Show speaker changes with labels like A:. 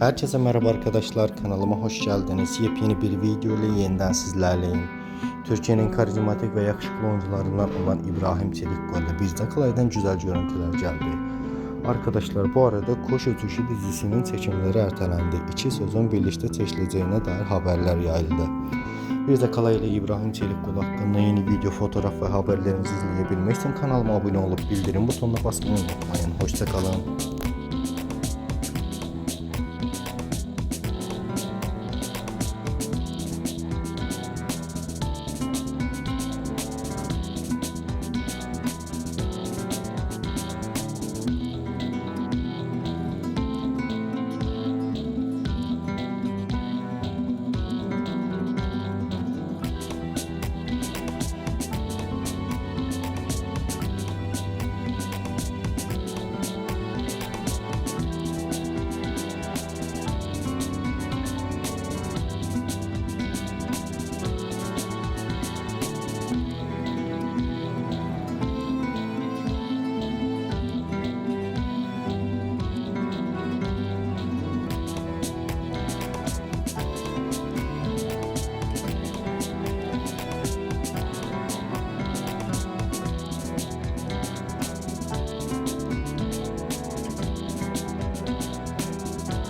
A: Herkese merhaba arkadaşlar kanalıma hoş geldiniz. Yepyeni bir video ile yeniden sizlerleyim. Türkiye'nin karizmatik ve yakışıklı oyuncularından olan İbrahim Çelikkol'le bizde kalaydan güzel görüntüler geldi. Arkadaşlar bu arada Koş Ötüşü dizisinin çekimleri ertelendi. İki sezon birlikte çekileceğine dair haberler yayıldı. Bir de kalayla İbrahim Çelikkol hakkında yeni video, fotoğraf ve haberlerinizi izleyebilmek için kanalıma abone olup bildirim butonuna basmayı unutmayın. Hoşçakalın.